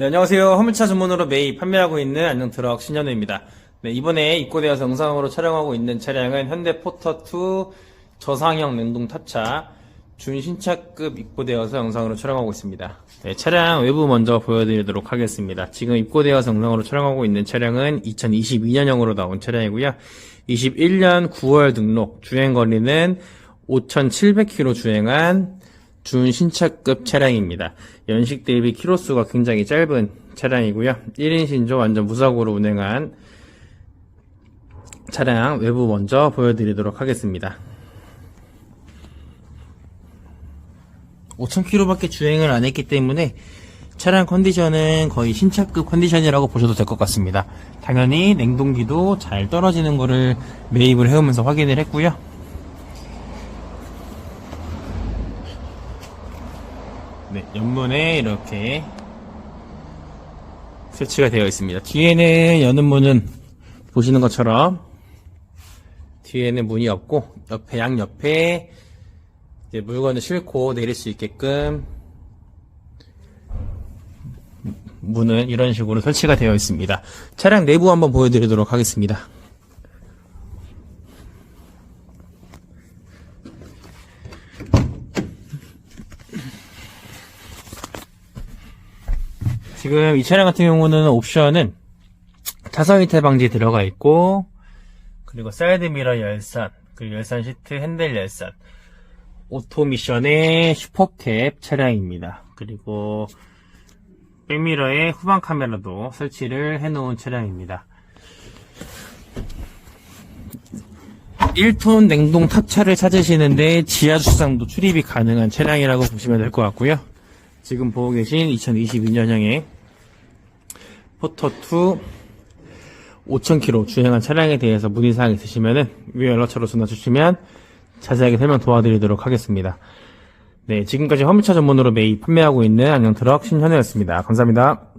네, 안녕하세요. 화물차 전문으로 매입 판매하고 있는 안녕 트럭 신현우입니다. 네, 이번에 입고되어서 영상으로 촬영하고 있는 차량은 현대 포터2 저상형 냉동 탑차 준신차급 입고되어서 영상으로 촬영하고 있습니다. 네, 차량 외부 먼저 보여드리도록 하겠습니다. 지금 입고되어서 영상으로 촬영하고 있는 차량은 2022년형으로 나온 차량이고요. 21년 9월 등록 주행거리는 5,700km 주행한 준신차급 차량입니다. 연식 대비 키로수가 굉장히 짧은 차량이고요. 1인 신조 완전 무사고로 운행한 차량 외부 먼저 보여드리도록 하겠습니다. 5,000km밖에 주행을 안 했기 때문에 차량 컨디션은 거의 신차급 컨디션이라고 보셔도 될 것 같습니다. 당연히 냉동기도 잘 떨어지는 거를 매입을 해오면서 확인을 했고요. 네, 옆문에 이렇게 설치가 되어 있습니다. 뒤에는 여는 문은 보시는 것처럼 뒤에는 문이 없고 옆에 양 옆에 이제 물건을 싣고 내릴 수 있게끔 문은 이런 식으로 설치가 되어 있습니다. 차량 내부 한번 보여드리도록 하겠습니다. 지금 이 차량 같은 경우는 옵션은 차선 이탈 방지 들어가 있고 그리고 사이드 미러 열선 그리고 열선 시트 핸들 열선 오토 미션의 슈퍼캡 차량입니다. 그리고 백미러에 후방 카메라도 설치를 해놓은 차량입니다. 1톤 냉동 탑차를 찾으시는데 지하 주차장도 출입이 가능한 차량이라고 보시면 될 것 같고요. 지금 보고 계신 2022년형의 포터2 5000km 주행한 차량에 대해서 문의사항 있으시면은 위에 연락처로 전화 주시면 자세하게 설명 도와드리도록 하겠습니다. 네, 지금까지 화물차 전문으로 매입 판매하고 있는 안녕 트럭 신현우였습니다. 감사합니다.